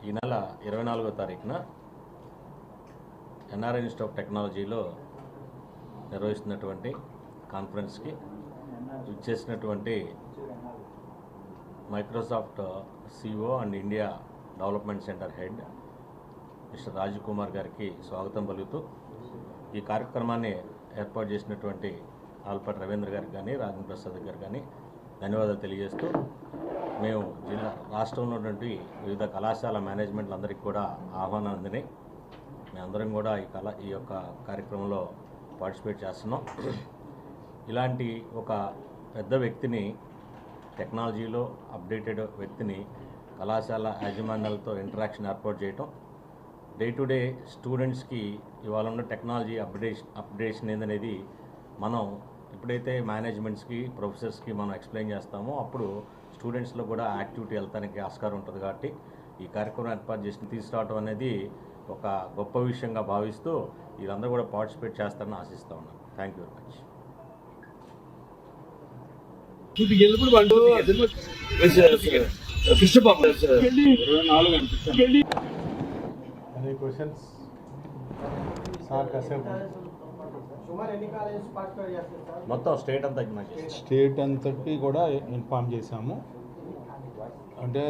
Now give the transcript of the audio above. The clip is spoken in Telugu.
ఈ నెల ఇరవై నాలుగో తారీఖున ఎన్ఆర్ఐ ఇన్స్టిట్యూట్ ఆఫ్ టెక్నాలజీలో నిర్వహిస్తున్నటువంటి కాన్ఫరెన్స్కి చేసినటువంటి Microsoft CEO and India development centre head mister Rajiv Kumar గారికి స్వాగతం పలుకుతూ ఈ కార్యక్రమాన్ని ఏర్పాటు చేసినటువంటి ఆల్పటి రవీంద్ర గారికి కానీ రాజేంద్ర ప్రసాద్ గారు కానీ ధన్యవాదాలు తెలియజేస్తూ మేము జిల్లా రాష్ట్రంలో ఉన్నటువంటి వివిధ కళాశాల మేనేజ్మెంట్లందరికీ కూడా ఆహ్వానం అందినాయి. మేమందరం కూడా ఈ కళ ఈ యొక్క కార్యక్రమంలో పార్టిసిపేట్ చేస్తున్నాం. ఇలాంటి ఒక పెద్ద వ్యక్తిని టెక్నాలజీలో అప్డేటెడ్ వ్యక్తిని కళాశాల యాజమాన్యాలతో ఇంటరాక్షన్ ఏర్పాటు చేయటం డే టు డే స్టూడెంట్స్కి ఇవాళ ఉన్న టెక్నాలజీ అప్డేషన్ అప్డేషన్ ఏందనేది మనం ఎప్పుడైతే మేనేజ్మెంట్స్కి ప్రొఫెసర్స్కి మనం ఎక్స్ప్లెయిన్ చేస్తామో అప్పుడు స్టూడెంట్స్లో కూడా యాక్టివిటీ వెళ్తానికి ఆస్కారం ఉంటుంది కాబట్టి ఈ కార్యక్రమం ఏర్పాటు చేసి తీసుకురావడం అనేది ఒక గొప్ప విషయంగా భావిస్తూ వీళ్ళందరూ కూడా పార్టిసిపేట్ చేస్తారని ఆశిస్తూ ఉన్నాను. Thank you very much questions? Sir కాసేపు. మొత్తం స్టేట్ అంతా స్టేట్ అంతటి కూడా ఇన్ఫార్మ్ చేశాము. అంటే